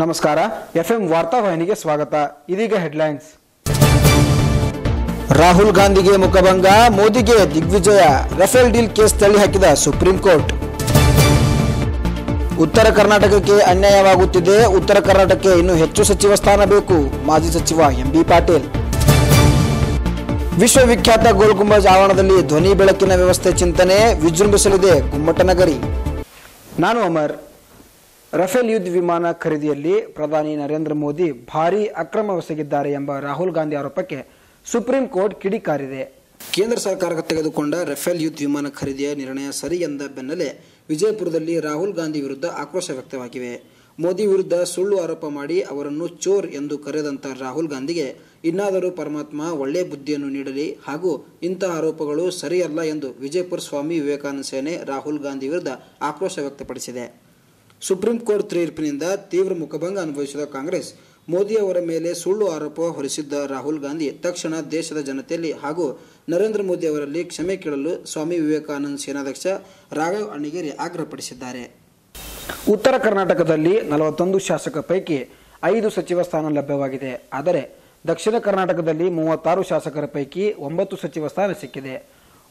ನಮಸ್ಕಾರ, ಎಫ್ಎಂ ವಾರ್ತಾವಾಹಿನಿಗೆ ಸ್ವಾಗತ. ಇದೀಗ ಹೆಡ್ಲೈನ್ಸ್. ರಾಹುಲ್ ಗಾಂಧಿಗೆ ಮುಖಭಂಗ, ಮೋದಿಗೆ ದಿಗ್ವಿಜಯ. ರಫೇಲ್ ಡೀಲ್ ಕೇಸ್ ತಳ್ಳಿ ಹಾಕಿದ ಸುಪ್ರೀಂ ಕೋರ್ಟ್. ಉತ್ತರ ಕರ್ನಾಟಕಕ್ಕೆ ಅನ್ಯಾಯವಾಗುತ್ತಿದೆ. ಉತ್ತರ ಕರ್ನಾಟಕಕ್ಕೆ ಇನ್ನೂ ಹೆಚ್ಚು ಸಚಿವ ಸ್ಥಾನ ಬೇಕು. ಮಾಜಿ ಸಚಿವ ಎಂಬಿ ಪಾಟೀಲ್. ವಿಶ್ವವಿಖ್ಯಾತ ಗೋಲ್ ಗುಂಬಜ್ ಆವರಣದಲ್ಲಿ ಧ್ವನಿ ಬೆಳಕಿನ ವ್ಯವಸ್ಥೆ ಚಿಂತನೆ, ವಿಜೃಂಭಿಸಲಿದೆ ಗುಮ್ಮಟನಗರಿ ನಾನು ಅಮರ್. ರಫೇಲ್ ಯುದ್ಧ ವಿಮಾನ ಖರೀದಿಯಲ್ಲಿ ಪ್ರಧಾನಿ ನರೇಂದ್ರ ಮೋದಿ ಭಾರೀ ಅಕ್ರಮವೆಸಗಿದ್ದಾರೆ ಎಂಬ ರಾಹುಲ್ ಗಾಂಧಿ ಆರೋಪಕ್ಕೆ ಸುಪ್ರೀಂ ಕೋರ್ಟ್ ಕಿಡಿಕಾರಿದೆ ಕೇಂದ್ರ ಸರ್ಕಾರ ತೆಗೆದುಕೊಂಡ ರಫೇಲ್ ಯುದ್ಧ ವಿಮಾನ ಖರೀದಿಯ ನಿರ್ಣಯ ಸರಿ ಎಂದ ಬೆನ್ನಲ್ಲೇ ವಿಜಯಪುರದಲ್ಲಿ ರಾಹುಲ್ ಗಾಂಧಿ ವಿರುದ್ಧ ಆಕ್ರೋಶ ವ್ಯಕ್ತವಾಗಿವೆ. ಮೋದಿ ವಿರುದ್ಧ ಸುಳ್ಳು ಆರೋಪ ಮಾಡಿ ಅವರನ್ನು ಚೋರ್ ಎಂದು ಕರೆದಂತ ರಾಹುಲ್ ಗಾಂಧಿಗೆ ಇನ್ನಾದರೂ ಪರಮಾತ್ಮ ಒಳ್ಳೆ ಬುದ್ಧಿಯನ್ನು ನೀಡಲಿ ಹಾಗೂ ಇಂಥ ಆರೋಪಗಳು ಸರಿಯಲ್ಲ ಎಂದು ವಿಜಯಪುರ ಸ್ವಾಮಿ ವಿವೇಕಾನಂದ ಸೇನೆ ರಾಹುಲ್ ಗಾಂಧಿ ವಿರುದ್ಧ ಆಕ್ರೋಶ ವ್ಯಕ್ತಪಡಿಸಿದೆ. ಸುಪ್ರೀಂ ಕೋರ್ಟ್ ತೀರ್ಪಿನಿಂದ ತೀವ್ರ ಮುಖಭಂಗ ಅನುಭವಿಸಿದ ಕಾಂಗ್ರೆಸ್. ಮೋದಿ ಅವರ ಮೇಲೆ ಸುಳ್ಳು ಆರೋಪ ಹೊರಿಸಿದ್ದ ರಾಹುಲ್ ಗಾಂಧಿ ತಕ್ಷಣ ದೇಶದ ಜನತೆಯಲ್ಲಿ ಹಾಗೂ ನರೇಂದ್ರ ಮೋದಿ ಅವರಲ್ಲಿ ಕ್ಷಮೆ ಕೇಳಲು ಸ್ವಾಮಿ ವಿವೇಕಾನಂದ ಸೇನಾಧ್ಯಕ್ಷ ರಾಘವ್ ಅಣಿಗೇರಿ ಆಗ್ರಹಪಡಿಸಿದ್ದಾರೆ. ಉತ್ತರ ಕರ್ನಾಟಕದಲ್ಲಿ ನಲವತ್ತೊಂದು ಶಾಸಕ ಪೈಕಿ ಐದು ಸಚಿವ ಸ್ಥಾನ ಲಭ್ಯವಾಗಿದೆ. ಆದರೆ ದಕ್ಷಿಣ ಕರ್ನಾಟಕದಲ್ಲಿ ಮೂವತ್ತಾರು ಶಾಸಕರ ಪೈಕಿ ಒಂಬತ್ತು ಸಚಿವ ಸ್ಥಾನ ಸಿಕ್ಕಿದೆ.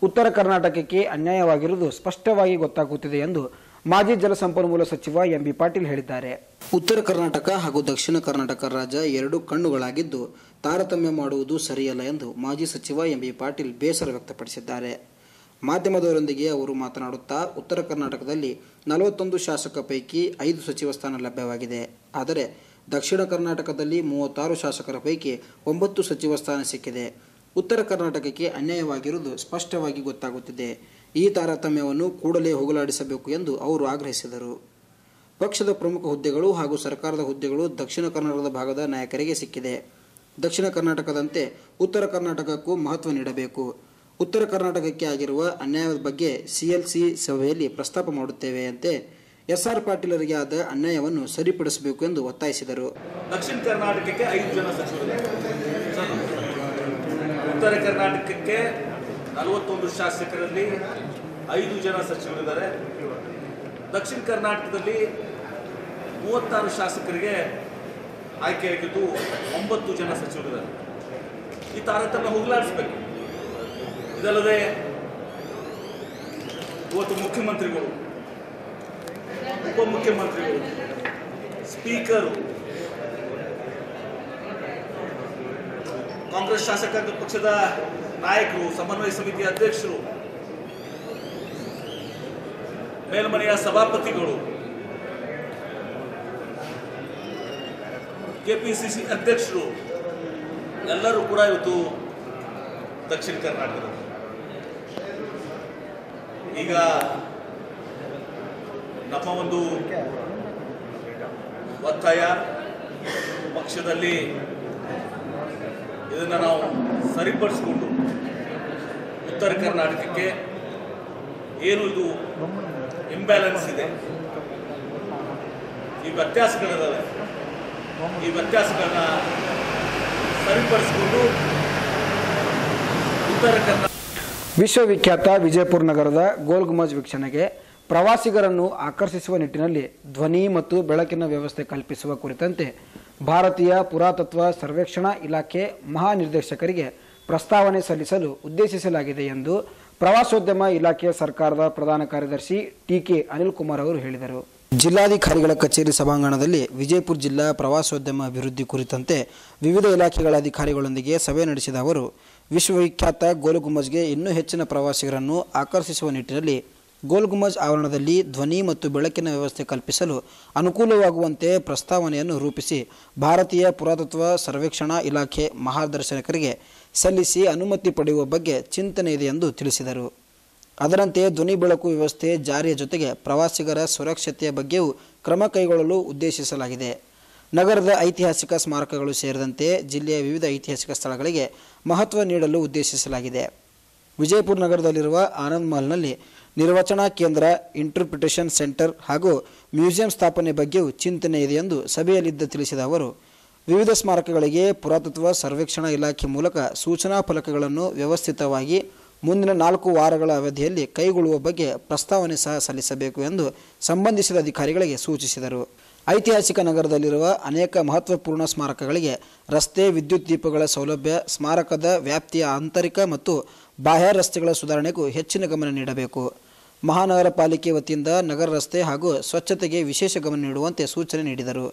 ಉತ್ತರ ಕರ್ನಾಟಕಕ್ಕೆ ಅನ್ಯಾಯವಾಗಿರುವುದು ಸ್ಪಷ್ಟವಾಗಿ ಗೊತ್ತಾಗುತ್ತಿದೆ ಎಂದು ಮಾಜಿ ಜಲಸಂಪನ್ಮೂಲ ಸಚಿವ ಎಂಬಿ ಪಾಟೀಲ್ ಹೇಳಿದ್ದಾರೆ. ಉತ್ತರ ಕರ್ನಾಟಕ ಹಾಗೂ ದಕ್ಷಿಣ ಕರ್ನಾಟಕ ರಾಜ್ಯ ಎರಡು ಕಣ್ಣುಗಳಾಗಿದ್ದು ತಾರತಮ್ಯ ಮಾಡುವುದು ಸರಿಯಲ್ಲ ಎಂದು ಮಾಜಿ ಸಚಿವ ಎಂಬಿ ಪಾಟೀಲ್ ಬೇಸರ ವ್ಯಕ್ತಪಡಿಸಿದ್ದಾರೆ. ಮಾಧ್ಯಮದವರೊಂದಿಗೆ ಅವರು ಮಾತನಾಡುತ್ತಾ ಉತ್ತರ ಕರ್ನಾಟಕದಲ್ಲಿ ನಲವತ್ತೊಂದು ಶಾಸಕ ಪೈಕಿ ಐದು ಸಚಿವ ಸ್ಥಾನ ಲಭ್ಯವಾಗಿದೆ. ಆದರೆ ದಕ್ಷಿಣ ಕರ್ನಾಟಕದಲ್ಲಿ ಮೂವತ್ತಾರು ಶಾಸಕರ ಪೈಕಿ ಒಂಬತ್ತು ಸಚಿವ ಸ್ಥಾನ ಸಿಕ್ಕಿದೆ. ಉತ್ತರ ಕರ್ನಾಟಕಕ್ಕೆ ಅನ್ಯಾಯವಾಗಿರುವುದು ಸ್ಪಷ್ಟವಾಗಿ ಗೊತ್ತಾಗುತ್ತಿದೆ. ಈ ತಾರತಮ್ಯವನ್ನು ಕೂಡಲೇ ಹೋಗಲಾಡಿಸಬೇಕು ಎಂದು ಅವರು ಆಗ್ರಹಿಸಿದರು. ಪಕ್ಷದ ಪ್ರಮುಖ ಹುದ್ದೆಗಳು ಹಾಗೂ ಸರ್ಕಾರದ ಹುದ್ದೆಗಳು ದಕ್ಷಿಣ ಕರ್ನಾಟಕದ ಭಾಗದ ನಾಯಕರಿಗೆ ಸಿಕ್ಕಿದೆ. ದಕ್ಷಿಣ ಕರ್ನಾಟಕದಂತೆ ಉತ್ತರ ಕರ್ನಾಟಕಕ್ಕೂ ಮಹತ್ವ ನೀಡಬೇಕು. ಉತ್ತರ ಕರ್ನಾಟಕಕ್ಕೆ ಆಗಿರುವ ಅನ್ಯಾಯದ ಬಗ್ಗೆ ಸಿಎಲ್ಸಿ ಸಭೆಯಲ್ಲಿ ಪ್ರಸ್ತಾಪ ಮಾಡುತ್ತೇವೆ ಅಂತೆ ಎಸ್ಆರ್ ಪಾಟೀಲರಿಗೆ ಆದ ಅನ್ಯಾಯವನ್ನು ಸರಿಪಡಿಸಬೇಕು ಎಂದು ಒತ್ತಾಯಿಸಿದರು. ದಕ್ಷಿಣ ಕರ್ನಾಟಕಕ್ಕೆ ಐದು ಜನ ಸಚಿವರು ಉತ್ತರ ಕರ್ನಾಟಕಕ್ಕೆ ನಲವತ್ತೊಂದು ಶಾಸಕರಲ್ಲಿ ಐದು ಜನ ಸಚಿವರಿದ್ದಾರೆ. ದಕ್ಷಿಣ ಕರ್ನಾಟಕದಲ್ಲಿ ಮೂವತ್ತಾರು ಶಾಸಕರಿಗೆ ಆಯ್ಕೆಯಾಗಿದ್ದು ಒಂಬತ್ತು ಜನ ಸಚಿವರಿದ್ದಾರೆ. ಈ ತಾರತಮ್ಯ ಹೋಗಲಾಡಿಸ್ಬೇಕು. ಇದಲ್ಲದೆ ಇವತ್ತು ಮುಖ್ಯಮಂತ್ರಿಗಳು, ಉಪಮುಖ್ಯಮಂತ್ರಿಗಳು, ಸ್ಪೀಕರು, ಕಾಂಗ್ರೆಸ್ ಶಾಸಕಾಂಗ ಪಕ್ಷದ ನಾಯಕರು, ಸಮನ್ವಯ ಸಮಿತಿ ಅಧ್ಯಕ್ಷರು, ಮೇಲ್ಮನೆಯ ಸಭಾಪತಿಗಳು, ಕೆಪಿಸಿಸಿ ಅಧ್ಯಕ್ಷರು, ಎಲ್ಲರೂ ಕೂಡ ಇವತ್ತು ದಕ್ಷಿಣ ಕರ್ನಾಟಕದ. ಈಗ ನಮ್ಮ ಒಂದು ಒತ್ತಾಯ, ಪಕ್ಷದಲ್ಲಿ ಇದನ್ನು ನಾವು ಸರಿಪಡಿಸ್ಕೊಂಡು ಉತ್ತರ ಕರ್ನಾಟಕಕ್ಕೆ ಏನು ಇದು ಇಂಬ್ಯಾಲೆನ್ಸ್ ಇದೆ? ಈ ವ್ಯತ್ಯಾಸಗಳಿದಾವೆ ಈ ವ್ಯತ್ಯಾಸಗಳನ್ನ ಸರಿಪಡಿಸಿಕೊಂಡು ಉತ್ತರ ಕರ್ನಾಟಕ ವಿಶ್ವವಿಖ್ಯಾತ ವಿಜಯಪುರ ನಗರದ ಗೋಲ್ಗುಮಜ್ ವೀಕ್ಷಣೆಗೆ ಪ್ರವಾಸಿಗರನ್ನು ಆಕರ್ಷಿಸುವ ನಿಟ್ಟಿನಲ್ಲಿ ಧ್ವನಿ ಮತ್ತು ಬೆಳಕಿನ ವ್ಯವಸ್ಥೆ ಕಲ್ಪಿಸುವ ಕುರಿತಂತೆ ಭಾರತೀಯ ಪುರಾತತ್ವ ಸರ್ವೇಕ್ಷಣಾ ಇಲಾಖೆ ಮಹಾನಿರ್ದೇಶಕರಿಗೆ ಪ್ರಸ್ತಾವನೆ ಸಲ್ಲಿಸಲು ಉದ್ದೇಶಿಸಲಾಗಿದೆ ಎಂದು ಪ್ರವಾಸೋದ್ಯಮ ಇಲಾಖೆಯ ಸರ್ಕಾರದ ಪ್ರಧಾನ ಕಾರ್ಯದರ್ಶಿ ಟಿಕೆ ಅನಿಲ್ ಕುಮಾರ್ ಅವರು ಹೇಳಿದರು. ಜಿಲ್ಲಾಧಿಕಾರಿಗಳ ಕಚೇರಿ ಸಭಾಂಗಣದಲ್ಲಿ ವಿಜಯಪುರ ಜಿಲ್ಲಾ ಪ್ರವಾಸೋದ್ಯಮ ಅಭಿವೃದ್ಧಿ ಕುರಿತಂತೆ ವಿವಿಧ ಇಲಾಖೆಗಳ ಅಧಿಕಾರಿಗಳೊಂದಿಗೆ ಸಭೆ ನಡೆಸಿದ ಅವರು, ವಿಶ್ವವಿಖ್ಯಾತ ಗೋಲುಗುಂಬಜ್ಗೆ ಇನ್ನೂ ಹೆಚ್ಚಿನ ಪ್ರವಾಸಿಗರನ್ನು ಆಕರ್ಷಿಸುವ ನಿಟ್ಟಿನಲ್ಲಿ ಗೋಲ್ ಗುಮ್ಮಜ್ ಆವರಣದಲ್ಲಿ ಧ್ವನಿ ಮತ್ತು ಬೆಳಕಿನ ವ್ಯವಸ್ಥೆ ಕಲ್ಪಿಸಲು ಅನುಕೂಲವಾಗುವಂತೆ ಪ್ರಸ್ತಾವನೆಯನ್ನು ರೂಪಿಸಿ ಭಾರತೀಯ ಪುರಾತತ್ವ ಸರ್ವೇಕ್ಷಣಾ ಇಲಾಖೆ ಮಹಾದರ್ಶಕರಿಗೆ ಸಲ್ಲಿಸಿ ಅನುಮತಿ ಪಡೆಯುವ ಬಗ್ಗೆ ಚಿಂತನೆ ಇದೆ ಎಂದು ತಿಳಿಸಿದರು. ಅದರಂತೆ ಧ್ವನಿ ಬೆಳಕು ವ್ಯವಸ್ಥೆ ಜಾರಿಯ ಜೊತೆಗೆ ಪ್ರವಾಸಿಗರ ಸುರಕ್ಷತೆಯ ಬಗ್ಗೆಯೂ ಕ್ರಮ ಕೈಗೊಳ್ಳಲು ಉದ್ದೇಶಿಸಲಾಗಿದೆ. ನಗರದ ಐತಿಹಾಸಿಕ ಸ್ಮಾರಕಗಳು ಸೇರಿದಂತೆ ಜಿಲ್ಲೆಯ ವಿವಿಧ ಐತಿಹಾಸಿಕ ಸ್ಥಳಗಳಿಗೆ ಮಹತ್ವ ನೀಡಲು ಉದ್ದೇಶಿಸಲಾಗಿದೆ. ವಿಜಯಪುರ ನಗರದಲ್ಲಿರುವ ಆನಂದ್ ಮಹಲ್ನಲ್ಲಿ ನಿರ್ವಚನಾ ಕೇಂದ್ರ ಇಂಟರ್ಪ್ರಿಟೇಷನ್ ಸೆಂಟರ್ ಹಾಗೂ ಮ್ಯೂಸಿಯಂ ಸ್ಥಾಪನೆ ಬಗ್ಗೆಯೂ ಚಿಂತನೆ ಇದೆ ಎಂದು ಸಭೆಯಲ್ಲಿದ್ದ ತಿಳಿಸಿದ ಅವರು, ವಿವಿಧ ಸ್ಮಾರಕಗಳಿಗೆ ಪುರಾತತ್ವ ಸರ್ವೇಕ್ಷಣಾ ಇಲಾಖೆ ಮೂಲಕ ಸೂಚನಾ ಫಲಕಗಳನ್ನು ವ್ಯವಸ್ಥಿತವಾಗಿ ಮುಂದಿನ ನಾಲ್ಕು ವಾರಗಳ ಅವಧಿಯಲ್ಲಿ ಕೈಗೊಳ್ಳುವ ಬಗ್ಗೆ ಪ್ರಸ್ತಾವನೆ ಸಹ ಸಲ್ಲಿಸಬೇಕು ಎಂದು ಸಂಬಂಧಿಸಿದ ಅಧಿಕಾರಿಗಳಿಗೆ ಸೂಚಿಸಿದರು. ಐತಿಹಾಸಿಕ ನಗರದಲ್ಲಿರುವ ಅನೇಕ ಮಹತ್ವಪೂರ್ಣ ಸ್ಮಾರಕಗಳಿಗೆ ರಸ್ತೆ, ವಿದ್ಯುತ್ ದೀಪಗಳ ಸೌಲಭ್ಯ, ಸ್ಮಾರಕದ ವ್ಯಾಪ್ತಿಯ ಆಂತರಿಕ ಮತ್ತು ಬಾಹ್ಯ ರಸ್ತೆಗಳ ಸುಧಾರಣೆಗೂ ಹೆಚ್ಚಿನ ಗಮನ ನೀಡಬೇಕು. ಮಹಾನಗರ ಪಾಲಿಕೆ ವತಿಯಿಂದ ನಗರ ರಸ್ತೆ ಹಾಗೂ ಸ್ವಚ್ಛತೆಗೆ ವಿಶೇಷ ಗಮನ ನೀಡುವಂತೆ ಸೂಚನೆ ನೀಡಿದರು.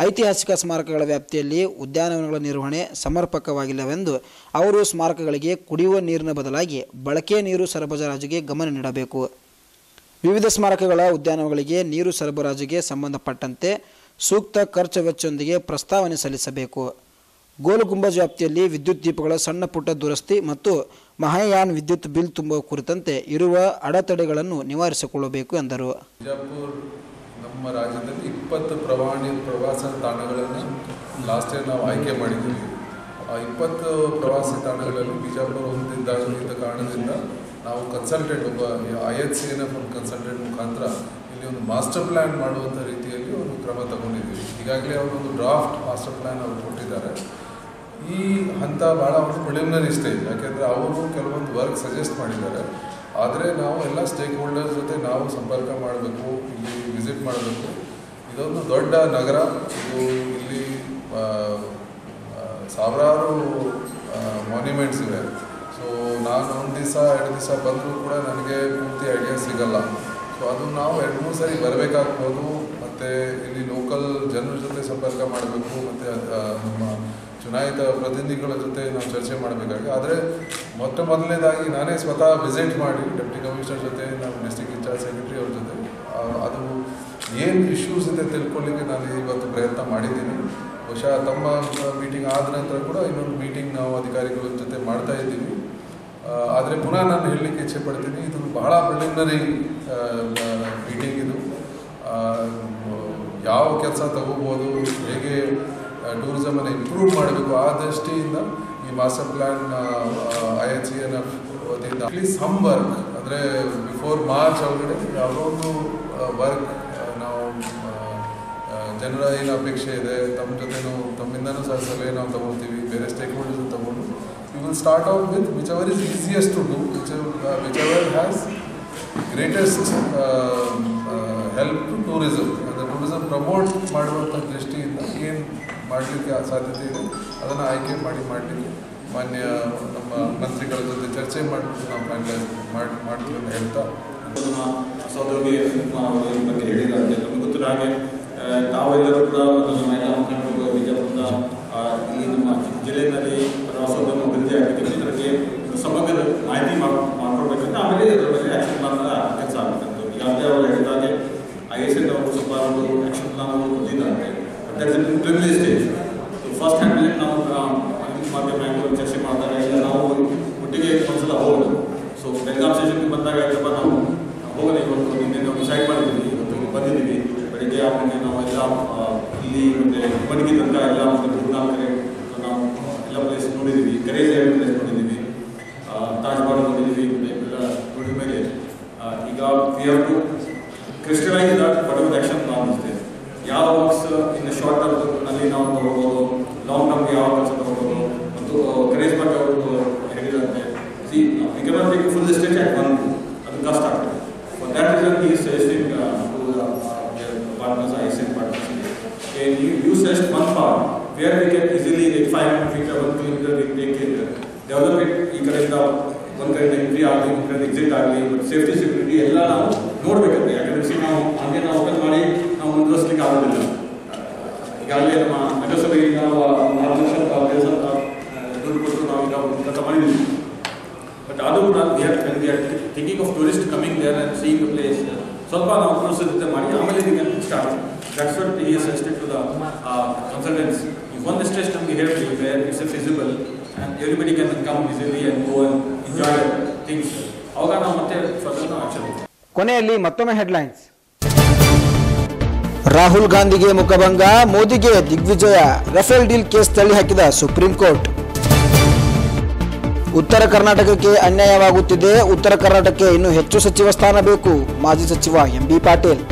ಐತಿಹಾಸಿಕ ಸ್ಮಾರಕಗಳ ವ್ಯಾಪ್ತಿಯಲ್ಲಿ ಉದ್ಯಾನವನಗಳ ನಿರ್ವಹಣೆ ಸಮರ್ಪಕವಾಗಿಲ್ಲವೆಂದು ಅವರು ಸ್ಮಾರಕಗಳಿಗೆ ಕುಡಿಯುವ ನೀರಿನ ಬದಲಾಗಿ ಬಳಕೆ ನೀರು ಸರಬರಾಜಿಗೆ ಗಮನ ನೀಡಬೇಕು. ವಿವಿಧ ಸ್ಮಾರಕಗಳ ಉದ್ಯಾನಗಳಿಗೆ ನೀರು ಸರಬರಾಜಿಗೆ ಸಂಬಂಧಪಟ್ಟಂತೆ ಸೂಕ್ತ ಖರ್ಚು ವೆಚ್ಚದೊಂದಿಗೆ ಪ್ರಸ್ತಾವನೆ ಸಲ್ಲಿಸಬೇಕು. ಗೋಲು ಗುಂಬಜ್ ವ್ಯಾಪ್ತಿಯಲ್ಲಿ ವಿದ್ಯುತ್ ದೀಪಗಳ ಸಣ್ಣ ಪುಟ್ಟ ದುರಸ್ತಿ ಮತ್ತು ಮಹಾಯಾನ್ ವಿದ್ಯುತ್ ಬಿಲ್ ತುಂಬುವ ಕುರಿತಂತೆ ಇರುವ ಅಡೆತಡೆಗಳನ್ನು ನಿವಾರಿಸಿಕೊಳ್ಳಬೇಕು ಎಂದರು. ಬಿಜಾಪುರ್ ನಮ್ಮ ರಾಜ್ಯದಲ್ಲಿ ಇಪ್ಪತ್ತು ಪ್ರವಾಣಿ ಪ್ರವಾಸ ತಾಣಗಳನ್ನು ಲಾಸ್ಟ್ ಇಯರ್ ನಾವು ಆಯ್ಕೆ ಮಾಡಿದ್ದೀವಿ. ಆ ಇಪ್ಪತ್ತು ಪ್ರವಾಸ ತಾಣಗಳಲ್ಲಿ ಬಿಜಾಪುರ ಹೊಂದಿದ್ದ ಕಾರಣದಿಂದ ನಾವು ಕನ್ಸಲ್ಟೆಂಟ್ ಒಬ್ಬ I H C N F ಒಂದು ಕನ್ಸಲ್ಟೆಂಟ್ ಮುಖಾಂತರ ಇಲ್ಲಿ ಒಂದು ಮಾಸ್ಟರ್ ಪ್ಲ್ಯಾನ್ ಮಾಡುವಂಥ ರೀತಿಯಲ್ಲಿ ಒಂದು ಕ್ರಮ ತಗೊಂಡಿದ್ದೀವಿ. ಈಗಾಗಲೇ ಅವರೊಂದು ಡ್ರಾಫ್ಟ್ ಮಾಸ್ಟರ್ ಪ್ಲ್ಯಾನ್ ಅವರು ಕೊಟ್ಟಿದ್ದಾರೆ. ಈ ಹಂತ ಭಾಳ ಒಂದು ಪ್ರಿಲಿಮಿನರಿ ಸ್ಟೇಜ್ ಯಾಕೆಂದರೆ ಅವರು ಕೆಲವೊಂದು ವರ್ಕ್ ಸಜೆಸ್ಟ್ ಮಾಡಿದ್ದಾರೆ. ಆದರೆ ನಾವು ಎಲ್ಲ ಸ್ಟೇಕ್ ಹೋಲ್ಡರ್ ಜೊತೆ ನಾವು ಸಂಪರ್ಕ ಮಾಡಬೇಕು, ಇಲ್ಲಿ ವಿಸಿಟ್ ಮಾಡಬೇಕು. ಇದೊಂದು ದೊಡ್ಡ ನಗರ. ಇದು ಇಲ್ಲಿ ಸಾವಿರಾರು ಮಾನ್ಯುಮೆಂಟ್ಸ್ ಇವೆ. ನಾನು ಒಂದು ದಿವಸ, ಎರಡು ದಿವಸ ಬಂದರೂ ಕೂಡ ನನಗೆ ಪೂರ್ತಿ ಐಡಿಯಾ ಸಿಗಲ್ಲ. ಸೊ ಅದು ನಾವು ಎರಡು, ಮೂರು ಸಾರಿ ಬರಬೇಕಾಗ್ಬೋದು. ಮತ್ತು ಇಲ್ಲಿ ಲೋಕಲ್ ಜನರ ಜೊತೆ ಸಂಪರ್ಕ ಮಾಡಬೇಕು. ಮತ್ತು ನಮ್ಮ ಚುನಾಯಿತ ಪ್ರತಿನಿಧಿಗಳ ಜೊತೆ ನಾವು ಚರ್ಚೆ ಮಾಡಬೇಕಾಗಿ ಆದರೆ ಮೊಟ್ಟ ಮೊದಲನೇದಾಗಿ ನಾನೇ ಸ್ವತಃ ವಿಸಿಟ್ ಮಾಡಿ ಡೆಪ್ಟಿ ಕಮಿಷನರ್ ಜೊತೆ, ನಮ್ಮ ಡಿಸ್ಟಿಕ್ ಇನ್ಚಾರ್ಜ್ ಸೆಕ್ರೆಟರಿ ಅವ್ರ ಜೊತೆ. ಅದು ಏನು ಇಶ್ಯೂಸ್ ಇದೆ ತಿಳ್ಕೊಳ್ಳಿಕ್ಕೆ ನಾನು ಇವತ್ತು ಪ್ರಯತ್ನ ಮಾಡಿದ್ದೀನಿ. ಬಹುಶಃ ತಮ್ಮ ಮೀಟಿಂಗ್ ಆದ ನಂತರ ಕೂಡ ಇನ್ನೊಂದು ಮೀಟಿಂಗ್ ನಾವು ಅಧಿಕಾರಿಗಳ ಜೊತೆ ಮಾಡ್ತಾ ಇದ್ದೀವಿ. ಆದರೆ ಪುನಃ ನಾನು ಹೇಳಲಿಕ್ಕೆ ಇಚ್ಛೆ ಪಡ್ತೀನಿ ಇದು ಬಹಳ ಪ್ರಿಲಿಮಿನರಿ ಮೀಟಿಂಗ್ ಇದು. ಯಾವ ಕೆಲಸ ತಗೋಬೋದು, ಹೇಗೆ ಟೂರಿಸಮನ್ನು ಇಂಪ್ರೂವ್ ಮಾಡಬೇಕು ಆ ದೃಷ್ಟಿಯಿಂದ ಈ master plan I H C N F ವತಿಯಿಂದ ಪ್ಲೀಸ್ ಸಮ್ ವರ್ಕ್ ಅಂದರೆ ಬಿಫೋರ್ ಮಾರ್ಚ್ ಒಳಗಡೆ ಯಾವುದೋ ಒಂದು ವರ್ಕ್ ನಾವು ಜನರ ಏನು ಅಪೇಕ್ಷೆ ಇದೆ, ತಮ್ಮ ಜೊತೆನೂ, ತಮ್ಮಿಂದನೂ ಸಹ ಸಲಹೆ ನಾವು ತಗೊಳ್ತೀವಿ, ಬೇರೆ ಸ್ಟೇಕ್ ಹೋಲ್ಡರ್ಸ್ ತಗೊಂಡು. You will start out with which our is easiest to do which which our has greatest help to tourism ಅಂದರೆ ಟೂರಿಸಮ್ ಪ್ರಮೋಟ್ ಮಾಡುವಂಥ ದೃಷ್ಟಿಯಿಂದ ಏನು ಮಾಡಲಿಕ್ಕೆ ಸಾಧ್ಯತೆ ಇದೆ ಅದನ್ನು ಆಯ್ಕೆ ಮಾಡಿ ಮಾಡಲಿಕ್ಕೆ ಮಾನ್ಯ ನಮ್ಮ ಮಂತ್ರಿಗಳ ಜೊತೆ ಚರ್ಚೆ ಮಾಡಿಬಿಟ್ಟು ನಾವು ಫೈನಲೈಸ್ ಮಾಡಿ ಮಾಡ್ತೀವಿ ಅಂತ ಹೇಳ್ತಾ ನಮ್ಮ ಸಹೋದರಿಗೆ ಕುಮಾರ್ ಅವರು ಈ ನಮಗೆ ಗೊತ್ತಿರೋ ಹಾಗೆ ತಾವೆಲ್ಲರೂ ಕೂಡ ಮತ್ತು ಮುಖಂಡರು ವಿಜಯಪುರದ ಆ, ನಮ್ಮ ಜಿಲ್ಲೆಯಲ್ಲಿ ಆ, ಈಗ we have to crystallise that whatever action plan ಇದೆ ಯಾವ ವರ್ಕ್ಸ್ ಇನ್ ಶಾರ್ಟ್ ಟರ್ಮ್ ನಲ್ಲಿ ನಾವು ತಗೋಬಹುದು ಲಾಂಗ್ ಟರ್ಮ್ ಯಾವ ಕೆಲಸ ತಗೋಬಹುದು ಮತ್ತು ಕರೇಜ್ ಬಗ್ಗೆ ಅವರು ಹೇಳಿದಂತೆ see we cannot take full stage at one ಅದು ಕಷ್ಟ ಆಗ್ತದೆ ಫಾರ್ ದ್ಯಾಟ್ ರೀಸನ್ ಈ suggesting to partners I see partners you you suggest one part where we can easily like 500 feet or 1 kilometer we take it develop it ಈ ಕಡೆಯಿಂದ ಒಂದು ಕಡೆ entry ಆಗಲಿ ಒಂದು ಕಡೆ ಎಕ್ಸಿಟ್ ಆಗಲಿ ಬಟ್ ಸೇಫ್ಟಿ ಸೆಕ್ಯೂರಿಟಿ ಎಲ್ಲ ನಾವು ನೋಡ್ಬೇಕಂತೆ. ಯಾಕಂದ್ರೆ ನಾವು ಹಂಗೆ ನಾವು ಓಪನ್ ಮಾಡಿ ನಾವು ಮುಂದುವರಿಸಲಿಕ್ಕೆ ಆಗೋದಿಲ್ಲ. ಈಗಾಗಲೇ ನಮ್ಮ ನಗರಸಭೆಗೆ ನಾವು ದುಡ್ಡು ಕೊಟ್ಟು ನಾವು ಈಗ ಕೆಲಸ ಮಾಡಿದ್ದೀವಿ. ಬಟ್ ಅದು ಕೂಡ we are we are thinking of tourist coming there and seeing place ಸ್ವಲ್ಪ ನಾವು ಮಾಡಿ. ಆಮೇಲೆ ಸ್ಟಾರ್ಟ್ ದಟ್ಸ್ ವಾಟ್ ಈ ಎಸ್ಟೆಟ್ ಟು ದ ಕನ್ಸಲ್ಟೆನ್ಸ್ ಈಗ ಒಂದು ಸ್ಟೇಜ್ ನಮಗೆ ಹೇಳ್ತೀವಿ it's a feasible and everybody can come easily and go and enjoy things. ಅವಾಗ ನಾವು ಮತ್ತೆ ಫರ್ದರ್ ನಾವು ಕೊನೆಯಲ್ಲಿ ಮತ್ತೊಮ್ಮೆ ಹೆಡ್ಲೈನ್ಸ್ ರಾಹುಲ್ ಗಾಂಧಿಗೆ ಮುಖಭಂಗ ಮೋದಿಗೆ ದಿಗ್ವಿಜಯ. ರಫೇಲ್ ಡೀಲ್ ಕೇಸ್ ತಳ್ಳಿ ಹಾಕಿದ ಸುಪ್ರೀಂ ಕೋರ್ಟ್. ಉತ್ತರ ಕರ್ನಾಟಕಕ್ಕೆ ಅನ್ಯಾಯವಾಗುತ್ತಿದೆ. ಉತ್ತರ ಕರ್ನಾಟಕಕ್ಕೆ ಇನ್ನೂ ಹೆಚ್ಚು ಸಚಿವ ಸ್ಥಾನ ಬೇಕು. ಮಾಜಿ ಸಚಿವ ಎಂಬಿ ಪಾಟೀಲ್.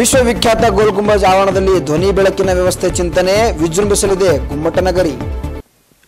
ವಿಶ್ವವಿಖ್ಯಾತ ಗೋಲ್ ಗುಂಬಜ್ ಆವರಣದಲ್ಲಿ ಧ್ವನಿ ಬೆಳಕಿನ ವ್ಯವಸ್ಥೆ ಚಿಂತನೆ. ವಿಜೃಂಭಿಸಲಿದೆ ಗುಮ್ಮಟನಗರಿ